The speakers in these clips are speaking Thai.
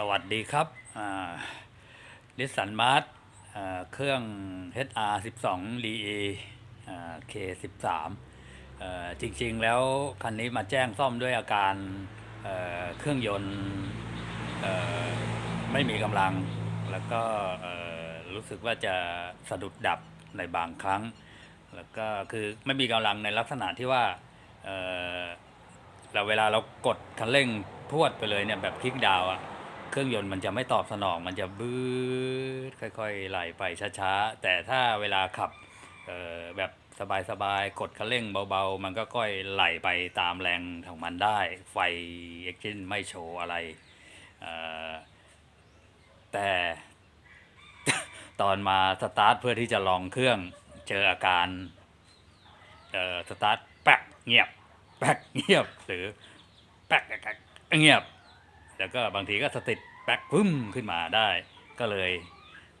สวัสดีครับดิสันมาร์ทเครื่อง HR 12 l e K 13อ่าจริงๆ แล้วคันนี้มาแจ้งซ่อมด้วยอาการเเครื่องยนต์ไม่มีกำลัง แล้วก็รู้สึกว่าจะสะดุดดับในบางครั้ง แล้วก็คือไม่มีกำลังในลักษณะที่ว่าเอ่อเราเวลาเรากดคันเร่งพวดไปเลยเนี่ยแบบคลิกดาวอะ เครื่องยนต์มันจะไม่ตอบสนอง มันจะบื้อค่อยๆไหลไปช้าๆ แต่ถ้าเวลาขับแบบสบายๆ กดคันเร่งเบาๆ มันก็ค่อยไหลไปตามแรงของมันได้ ไฟเอ็กซินไม่โชว์อะไร แต่ตอนมาสตาร์ทเพื่อที่จะลองเครื่องเจออาการสตาร์ทแป๊กเงียบ แป๊กเงียบหรือแป๊กเงียบ แล้วก็บางทีก็สติดแป๊กพึ่มขึ้นมาได้ ก็เลย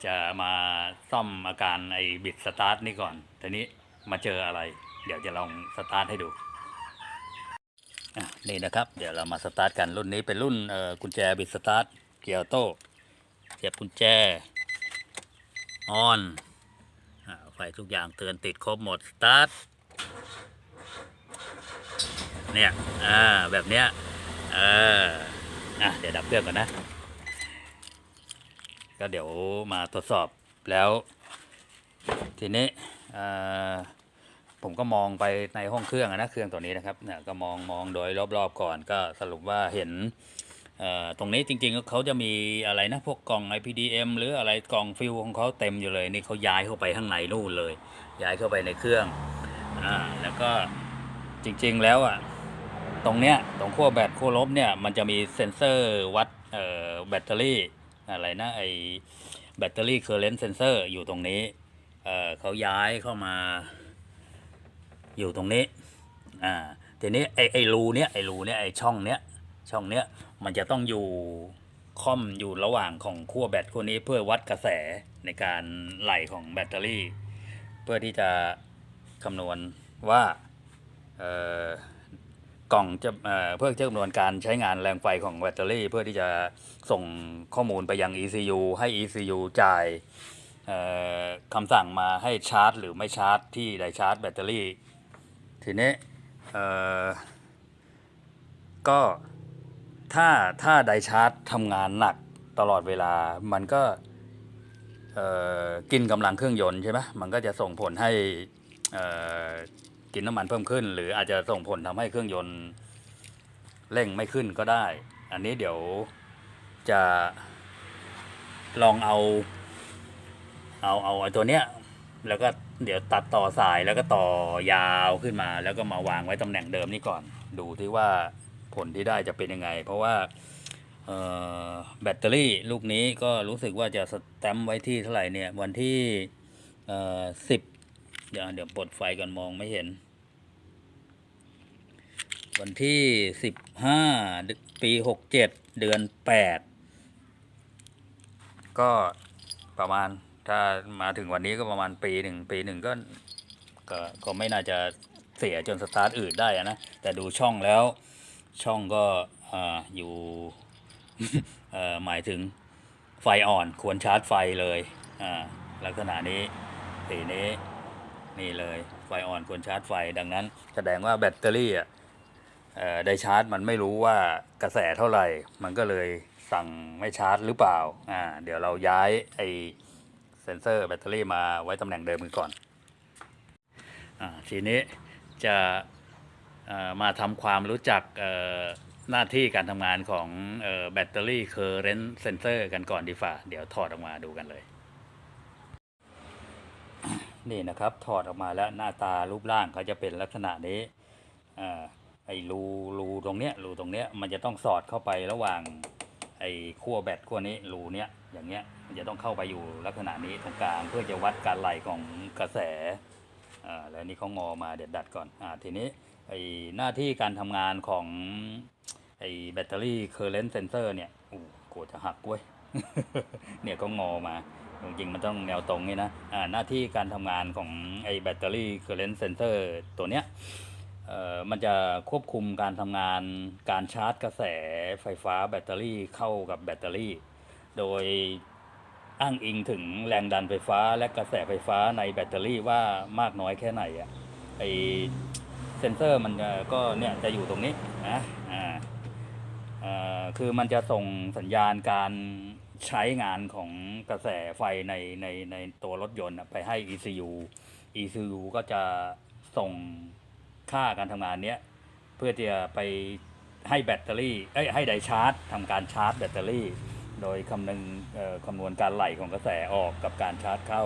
จะมาซ่อมอาการไอ้บิดสตาร์ทนี่ก่อนทีนี้มาเจออะไร เดี๋ยวจะลองสตาร์ทให้ดูนี่นะครับเดี๋ยวเรามาสตาร์ทกันรุ่นนี้เป็นรุ่นกุญแจบิดสตาร์ทเกียร์โต้เสียบกุญแจออนไฟทุกอย่างเตือนติดครบหมดสตาร์ทเนี่ยแบบเนี้ยเออ อะเดี๋ยวดับเครื่องก่อนนะ ก็เดี๋ยวมาทดสอบแล้ว ทีนี้ผมก็มองไปในห้องเครื่องนะเครื่องตัวนี้นะครับเนี่ยก็มองมองโดยรอบๆก่อนก็สรุปว่าเห็นตรงนี้จริงๆเขาจะมีอะไรนะพวกกล่อง IPDM หรืออะไรกล่องฟิวของเขาเต็มอยู่เลยนี่เขาย้ายเข้าไปข้างในนู่นเลย ย้ายเข้าไปในเครื่องอ่าแล้วก็จริงๆแล้วอะ ตรงเนี้ยตรงขั้วแบตขั้วลบเนี่ยมันจะมีเซ็นเซอร์วัดเอ่อแบตเตอรี่อะไรนะไอแบตเตอรี่เคอร์เรนต์เซนเซอร์อยู่ตรงนี้เอ่อเขาย้ายเข้ามา อยู่ตรงนี้อ่าทีนี้ไอไอรูเนี้ยไอรูเนี้ยไอช่องเนี้ยช่องเนี้ยมันจะต้องอยู่ค่อมอยู่ระหว่างของขั้วแบตขั้วนี้เพื่อวัดกระแสในการไหลของแบตเตอรี่ เพื่อที่จะคำนวณว่าเอ่อ กล่องจะเอ่อเพื่อจะคำนวณการใช้งานแรงไฟของแบตเตอรี่ เพื่อที่จะส่งข้อมูลไปยัง ECU ให้ ECU จ่ายคำสั่งมาให้ชาร์จ หรือไม่ชาร์จ ที่ไดชาร์จแบตเตอรี่ ทีนี้ก็ถ้าถ้าไดชาร์จทำงานหนักตลอดเวลามันก็กินกำลังเครื่องยนต์ใช่ไหมมันก็จะส่งผลให้อ่อ กินน้ำมันเพิ่มขึ้น หรืออาจจะส่งผลทำให้เครื่องยนต์เร่งไม่ขึ้นก็ได้ อันนี้เดี๋ยวจะลองเอา เอาเอาไอ้ตัวเนี้ย แล้วก็เดี๋ยวตัดต่อสายแล้วก็ต่อยาวขึ้นมา แล้วก็มาวางไว้ตำแหน่งเดิมนี่ก่อน ดูที่ว่าผลที่ได้จะเป็นยังไง เพราะว่าแบตเตอรี่ลูกนี้ก็รู้สึกว่าจะสแตมไว้ที่เท่าไหร่เนี่ย วันที่สิบเดี๋ยวเดี๋ยวปลดไฟก่อนมองไม่เห็น วันที่สิบห้าปีหกเจ็ดเดือนแปดก็ประมาณถ้ามาถึงวันนี้ก็ประมาณปีหนึ่งปีหนึ่งก็ก็ก็ไม่น่าจะเสียจนสตาร์ทอื่นได้นะ แต่ดูช่องแล้วช่องก็ออยู่หมายถึงไฟอ่อนควรชาร์จไฟเลยอ่าลักษณะนี้สีนี้นี่เลยไฟอ่อนควรชาร์จไฟดังนั้น แสดงว่าแบตเตอรี่อะ ได้ชาร์จมันไม่รู้ว่ากระแสเท่าไหร่ มันก็เลยสั่งไม่ชาร์จหรือเปล่าอ่าเดี๋ยวเราย้ายไอเซนเซอร์แบตเตอรี่มาไว้ตำแหน่งเดิมกันก่อนอ่าทีนี้จะอ่อมาทำความรู้จักเอ่อหน้าที่การทำงานของเอ่อแบตเตอรี่เคอร์เรนต์เซนเซอร์กันก่อนดีฝ่าเดี๋ยวถอดออกมาดูกันเลย นี่นะครับถอดออกมาแล้วหน้าตารูปร่างเขาจะเป็นลักษณะนี้อ่า ไอ้รูรูตรงเนี้ยรูตรงเนี้ยมันจะต้องสอดเข้าไประหว่างไอ้ขั้วแบตขั้วนี้รูเนี้ยอย่างเงี้ยมันจะต้องเข้าไปอยู่ลักษณะนี้ตรงกลางเพื่อจะวัดการไหลของกระแสอ่าแล้วนี่เขางอมาเดี๋ยวดัดก่อนอ่าทีนี้ไอ้หน้าที่การทำงานของไอ้แบตเตอรี่เคอร์เรนต์เซนเซอร์เนี่ยโอ้โหจะหักเว้ยเนี่ยก็งอมาจริงๆมันต้องแนวตรงนี่นะอ่าหน้าที่การทำงานของไอ้แบตเตอรี่เคอร์เรนต์เซนเซอร์ตัวเนี้ย มันจะควบคุมการทำงานการชาร์จกระแสไฟฟ้าแบตเตอรี่เข้ากับแบตเตอรี่ โดยอ้างอิงถึงแรงดันไฟฟ้าและกระแสไฟฟ้าในแบตเตอรี่ว่ามากน้อยแค่ไหนอะไอเซนเซอร์มันก็เนี่ยจะอยู่ตรงนี้นะอ่าคือมันจะส่งสัญญาณการใช้งานของกระแสไฟในในในตัวรถยนต์ไปให้ ECU ECU ก็จะส่ง ค่าการทำงานเนี้ยเพื่อที่จะไปให้แบตเตอรี่เอ้ยให้ไดชาร์จทำการชาร์จแบตเตอรี่ โดยคำนึงคำนวณการไหลของกระแสออกกับการชาร์จเข้า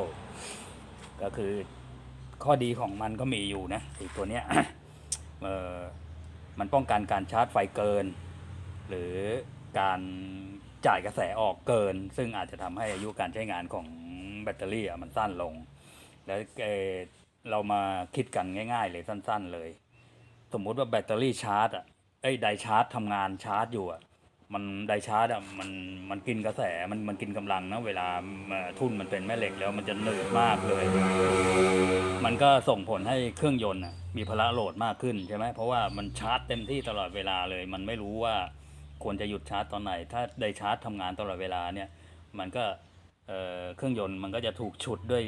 ก็คือข้อดีของมันก็มีอยู่นะไอตัวเนี้ยมันป้องกันการชาร์จไฟเกิน หรือการจ่ายกระแสออกเกิน ซึ่งอาจจะทำให้อายุการใช้งานของแบตเตอรี่มันสั้นลง แล้ว เรามาคิดกันง่าย ๆ เลยสั้น ๆ เลย สมมุติว่าแบตเตอรี่ชาร์จอะเอ้ไดชาร์จทำงานชาร์จอยู่อะมันไดชาร์จอะมันมันกินกระแสมันมันกินกำลังนะเวลาทุ่นมันเป็นแม่เหล็กแล้วมันจะหนืดมากเลย มันก็ส่งผลให้เครื่องยนต์อะมีพละโหลดมากขึ้นใช่ไหมเพราะว่ามันชาร์จเต็มที่ตลอดเวลาเลย มันไม่รู้ว่าควรจะหยุดชาร์จตอนไหน ถ้าไดชาร์จทำงานตลอดเวลาเนี่ย มันก็เอ่อเครื่องยนต์มันก็จะถูกฉุดด้วย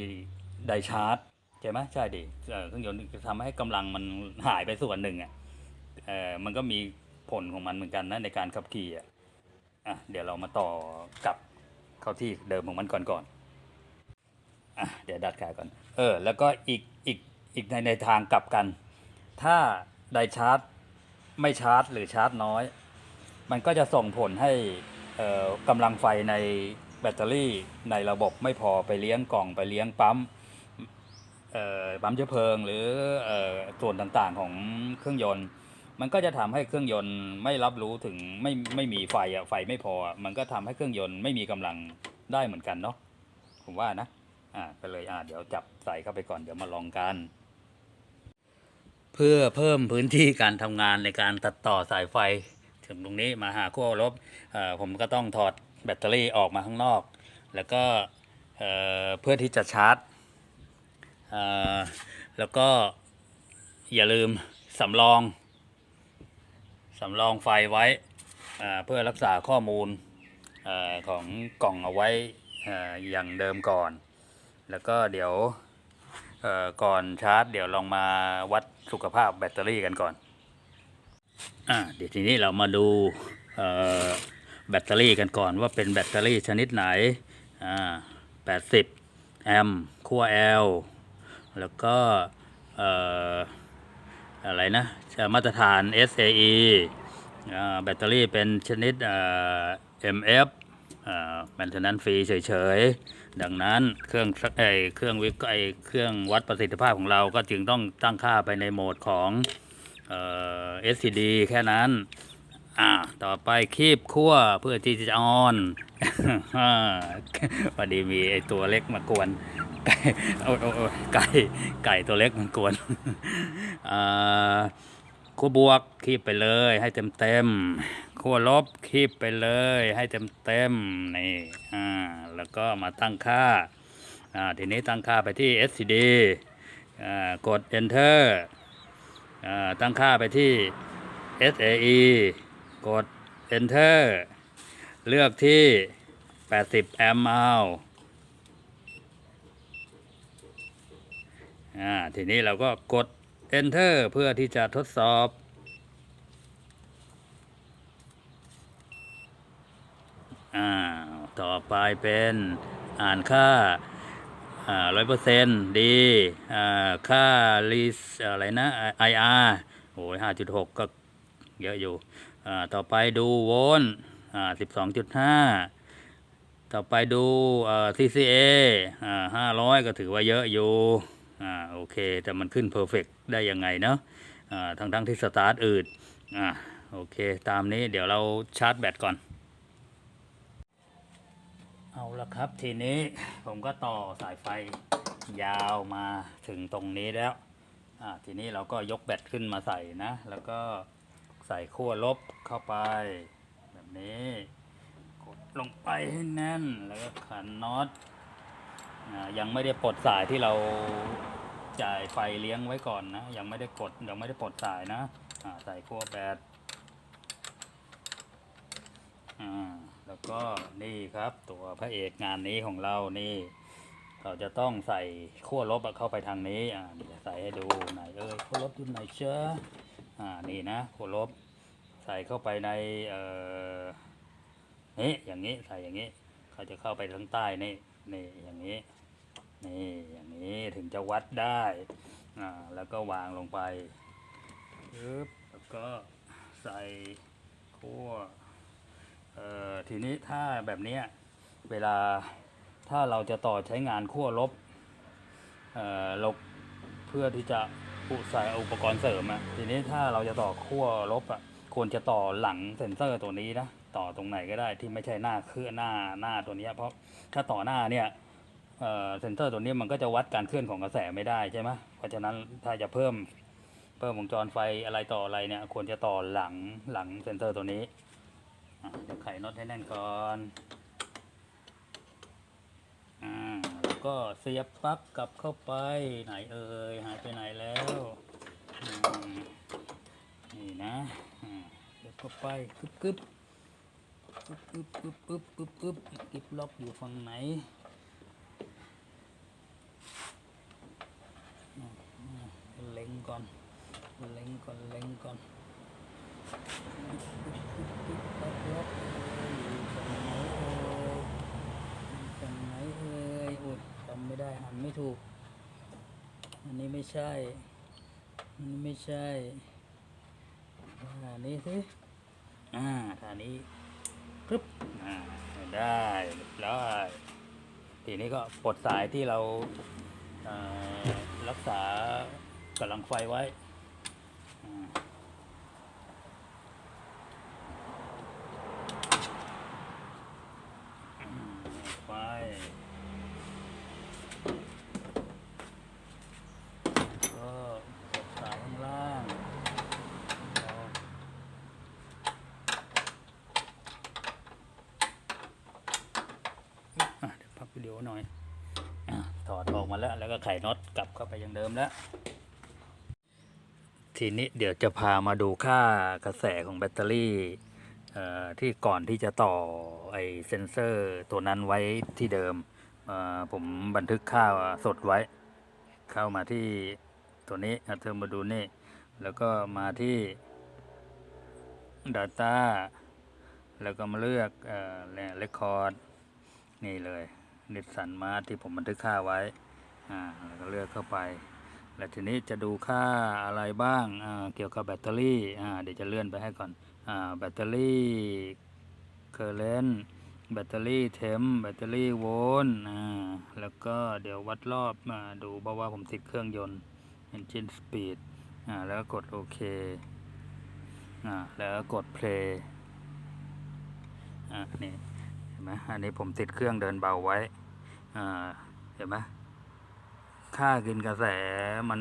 ไดชาร์จ ใช่ไหมใช่ดิเครื่องยนต์จะทำให้กำลังมันหายไปส่วนหนึ่งอะเออมันก็มีผลของมันเหมือนกันนะในการขับขี่อะอะเดี๋ยวเรามาต่อกับเข้าที่เดิมของมันก่อนก่อนอะเดี๋ยวดัดขายก่อน เออ แล้วก็อีกอีกอีกในในทางกลับกัน ถ้าไดชาร์จไม่ชาร์จ หรือชาร์จน้อย มันก็จะส่งผลให้เออกำลังไฟในแบตเตอรี่ในระบบไม่พอไปเลี้ยงกล่องไปเลี้ยงปั๊ม ปั๊มเชื้อเพลิงหรือส่วนต่างๆของเครื่องยนต์ มันก็จะทำให้เครื่องยนต์ไม่รับรู้ถึงไม่ไม่มีไฟอะไฟไม่พอ มันก็ทำให้เครื่องยนต์ไม่มีกำลังได้เหมือนกันเนาะผมว่านะอ่าก็เลยอ่าเดี๋ยวจับใส่เข้าไปก่อนเดี๋ยวมาลองกันเพื่อเพิ่มพื้นที่การทำงานในการตัดต่อสายไฟ ถึงตรงนี้มาหาขั้วลบผมก็ต้องถอดแบตเตอรี่ออกมาข้างนอก แล้วก็เพื่อที่จะชาร์จ แล้วก็อย่าลืมสำรอง สำรองไฟไว้เพื่อรักษาข้อมูลอของกล่องเอาไว้ออย่างเดิมก่อน แล้วก็เดี๋ยวก่อนชาร์จ เดี๋ยวลองมาวัดสุขภาพแบตเตอรี่กันก่อนอ่าเดี๋ยวทีนี้เรามาดูแบตเตอรี่กันก่อนว่าเป็นแบตเตอรี่ชนิดไหนอ่า80 แอมป์ขั้ว L แล้วก็อะไรนะมาตรฐาน SAE แบตเตอรี่เป็นชนิด MF อ่า maintenance free เฉยๆ ดังนั้นเครื่องไอเครื่องวิกไอเครื่องวัดประสิทธิภาพของเราก็จึงต้องตั้งค่าไปในโหมดของเอ่อ SCD แค่นั้น อ่า ต่อไปคีบคั่วเพื่อที่จะออนพอดีมีไอตัวเล็กมากวน ไก่โอ้โอ้ไก่ไก่ตัวเล็กมันกวนอ่าคั่วบวกคีบไปเลย ให้เต็มเต็มๆคั่วลบคีบไปเลย ให้เต็มเต็มนี่อ่าแล้วก็มาตั้งค่าอ่าทีนี้ตั้งค่าไปที่ SCD อ่ากด Enter อ่าตั้งค่าไปที่ SAE กด Enter เลือกที่ 80 แอมป์เอา อ่าทีนี้เราก็กด Enter เพื่อที่จะทดสอบ อ่า ต่อไปเป็นอ่านค่าร้อยเปอร์เซ็นต์ดีค่าลีสอะไรนะ IR โอ้ยห้าจุดหกก็เยอะอยู่ ต่อไปดูโวลต์สิบสองจุดห้าต่อไปดู CCA ห้าร้อยก็ถือว่าเยอะอยู่ อ่าโอเค แต่มันขึ้นเพอร์เฟกได้ยังไงเนาะอ่าทั้งทั้งที่สตาร์ทอืดอ่าโอเค ตามนี้เดี๋ยวเราชาร์จแบตก่อน เอาละครับทีนี้ผมก็ต่อสายไฟยาวมาถึงตรงนี้แล้วอ่าทีนี้เราก็ยกแบตขึ้นมาใส่นะ แล้วก็ใส่ขั้วลบเข้าไป แบบนี้กดลงไปให้แน่นแล้วก็ขันน็อตอ่ายังไม่ได้ปลดสายที่เรา จ่ายไฟเลี้ยงไว้ก่อนนะ ยังไม่ได้กดยังไม่ได้ปลดสายนะใส่ขั้วแบตอ่าแล้วก็นี่ครับตัวพระเอกงานนี้ของเรานี่ เราจะต้องใส่ขั้วลบเข้าไปทางนี้อ่าเดี๋ยวใส่ให้ดูไหนเอ้ยขั้วลบอยู่ไหนเชื่ออ่านี่นะขั้วลบ ใส่เข้าไปในเอ่อนี่อย่างนี้ใส่อย่างนี้เขาจะเข้าไปทางใต้นี่นี่อย่างนี้ นี่อย่างนี้ถึงจะวัดได้อ่าแล้วก็วางลงไปปึ๊บแล้วก็ใส่ขั้วเอ่อทีนี้ถ้าแบบนี้เวลาถ้าเราจะต่อใช้งานขั้วลบเอ่อลบเพื่อที่จะอุใส่อุปกรณ์เสริมอะทีนี้ถ้าเราจะต่อขั้วลบอะควรจะต่อหลังเซ็นเซอร์ตัวนี้นะต่อตรงไหนก็ได้ที่ไม่ใช่หน้าเครื่อหน้าหน้าตัวนี้เพราะถ้าต่อหน้าเนี่ย เออเซนเซอร์ตัวนี้มันก็จะวัดการเคลื่อนของกระแสไม่ได้ใช่ไหมเพราะฉะนั้นถ้าจะเพิ่มเพิ่มวงจรไฟอะไรต่ออะไรเนี่ยควรจะต่อหลังหลังเซนเซอร์ตัวนี้อะเดี๋ยวไขน็อตให้แน่นก่อนอ่าแล้วก็เสียบปลั๊กกลับเข้าไปไหนเอ่ยหายไปไหนแล้วนี่นะอ่าเสียบเข้าไปกึบกึบกึบกึบกึบกึบกึบกึบกึบล็อกอยู่ฝั่งไหน เล็ง ก่อน เล็งก่อน เล็งก่อนล็อกล็อกอยู่ตรงไหนเอ่ยอยู่ตรงเอ่ยโอ้ยจำไม่ได้หันไม่ถูก อันนี้ไม่ใช่ อันนี้ไม่ใช่อันนี้สิอ่าท่านี้ปึ๊บอ่าได้เรียบร้อยทีนี้ก็ปลดสายที่เราเอ่อรักษา กำลังไฟไว้อืมไฟ ก็กดสายข้างล่างเดี๋ยวพักวิดีโอหน่อย ถอดออกมาแล้ว แล้วก็ไขน็อตกลับเข้าไปอย่างเดิมแล้ว ทีนี้เดี๋ยวจะพามาดูค่ากระแสของแบตเตอรี่ที่ก่อนที่จะต่อไอเซนเซอร์ตัวนั้นไว้ที่เดิม ผมบันทึกค่าสดไว้ เข้ามาที่ตัวนี้เธอมาดูนี่ แล้วก็มาที่ Data แล้วก็มาเลือกเอ่อเรคคอร์ดนี่เลยนิสสันมาที่ผมบันทึกค่าไว้ อ่า แล้วก็เลือกเข้าไป แล้วทีนี้จะดูค่าอะไรบ้างเกี่ยวกับแบตเตอรี่เดี๋ยวจะเลื่อนไปให้ก่อนอแบตเตอรี่เคอร์เรนต์แบตเตอรี่เทมแบตเตอรี่โวลต์แล้วก็เดี๋ยววัดรอบมาดูเพราะว่าผมติดเครื่องยนต์ engine speed แล้วก็กดโอเคแล้วก็กด play อ่านี่เห็นไหมอันนี้ผมติดเครื่องเดินเบาไว้เห็นไหม ค่ากินกระแสมัน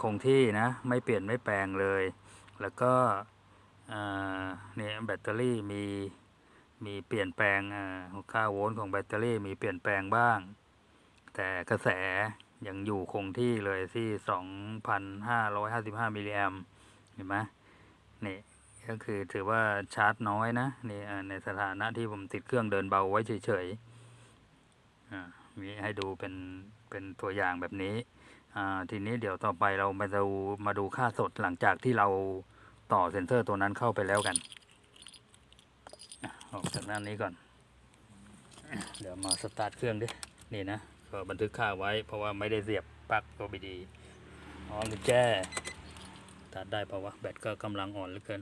คงที่นะ ไม่เปลี่ยนไม่แปลงเลย แล้วก็เนี่ยแบตเตอรี่มีมีเปลี่ยนแปลงค่าโวลต์ของแบตเตอรี่มีเปลี่ยนแปลงบ้าง แต่กระแสยังอยู่คงที่เลยที่ 2,555 มิลลิแอมเห็นไหมนี่ก็คือถือว่าชาร์จน้อยนะนี่ในสถานะที่ผมติดเครื่องเดินเบาไว้เฉยๆอ่า มีให้ดูเป็นเป็นตัวอย่างแบบนี้อ่าทีนี้เดี๋ยวต่อไปเรามาดูมาดูค่าสดหลังจากที่เราต่อเซ็นเซอร์ตัวนั้นเข้าไปแล้วกันอะออกจากด้านนี้ก่อน เดี๋ยวมาสตาร์ทเครื่องดิ นี่นะก็บันทึกค่าไว้เพราะว่าไม่ได้เสียบปลั๊กตัวบีดีอ๋อกุญแจ้ตัดได้เพราะว่าแบตก็กำลังอ่อนเหลือเกิน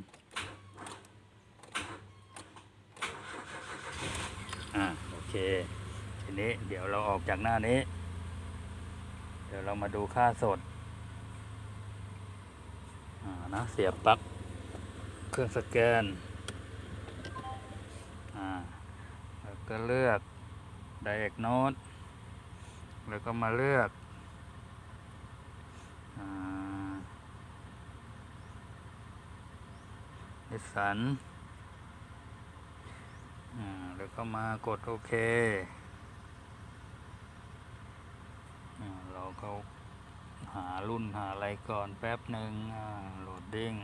อ่า โอเค ทีนี้เดี๋ยวเราออกจากหน้านี้ เดี๋ยวเรามาดูค่าสดอ่านะเสียบปลั๊กเครื่องสแกนอ่าแล้วก็เลือก Diagnose แล้วก็มาเลือกอ่านิสสันอ่าแล้วก็มากดโอเคอ่า เราเขาหารุ่นหาอะไรก่อนแป๊บหนึ่งโหลดดิ้ง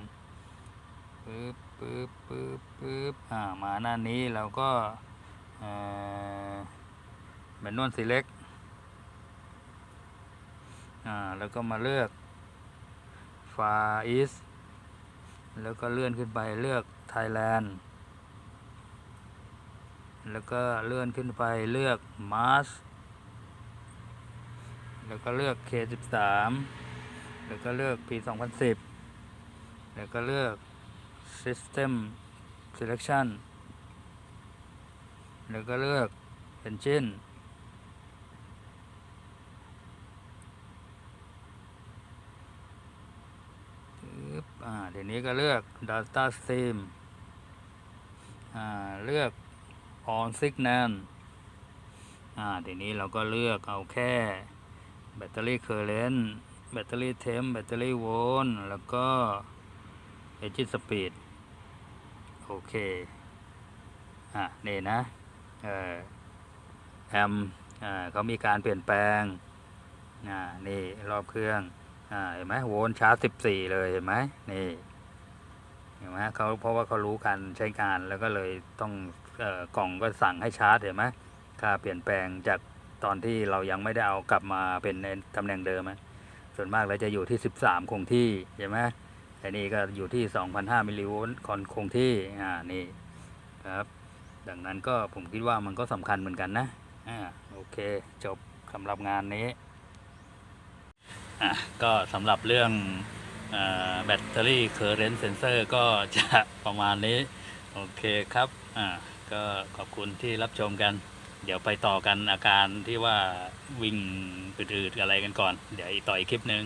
ปึ๊บปึ๊บปึ๊บปึ๊บอ่ามาหน้านี้เราก็เอ่อแมนนวล select อ่าแล้วก็มาเลือก far east แล้วก็เลื่อนขึ้นไปเลือก Thailand แล้วก็เลื่อนขึ้นไปเลือก Mars แล้วก็เลือก K13 แล้วก็เลือก P 2010แล้วก็เลือก System Selection แล้วก็เลือก Engine ปึ๊บอ่าทีนี้ก็เลือก Data Stream อ่าเลือก On Signal อ่าทีนี้เราก็เลือกเอาแค่ แบตเตอรี่เคอร์เรนต์แบตเตอรี่เทมแบตเตอรี่โวลต์แล้วก็ Engine Speed โอเค อะ นี่นะเออแอมอ่าเขามีการเปลี่ยนแปลงอ่านี่รอบเครื่องอ่าเห็นไหมโวลต์ชาร์จ14เลยเห็นไหมนี่เห็นไหมเขาเพราะว่าเขารู้การใช้งานแล้วก็เลยต้องเอ่อกล่องก็สั่งให้ชาร์จเห็นไหมค่าเปลี่ยนแปลงจาก ตอนที่เรายังไม่ได้เอากลับมาเป็นในตำแหน่งเดิมอะส่วนมากเราจะอยู่ที่ 13 คงที่ใช่ไหมแต่นี่ก็อยู่ที่ 2,500มิลลิโวลต์คอนคงที่อ่านี่ครับดังนั้นก็ผมคิดว่ามันก็สำคัญเหมือนกันนะอ่าโอเคจบสำหรับงานนี้อะก็สำหรับเรื่องแบตเตอรี่เคอร์เรนต์เซนเซอร์ก็จะประมาณนี้ โอเคครับอ่าก็ขอบคุณที่รับชมกัน เดี๋ยวไปต่อกันอาการที่ว่าวิ่งอืดๆอะไรกันก่อน เดี๋ยวอีกต่ออีกคลิปหนึ่ง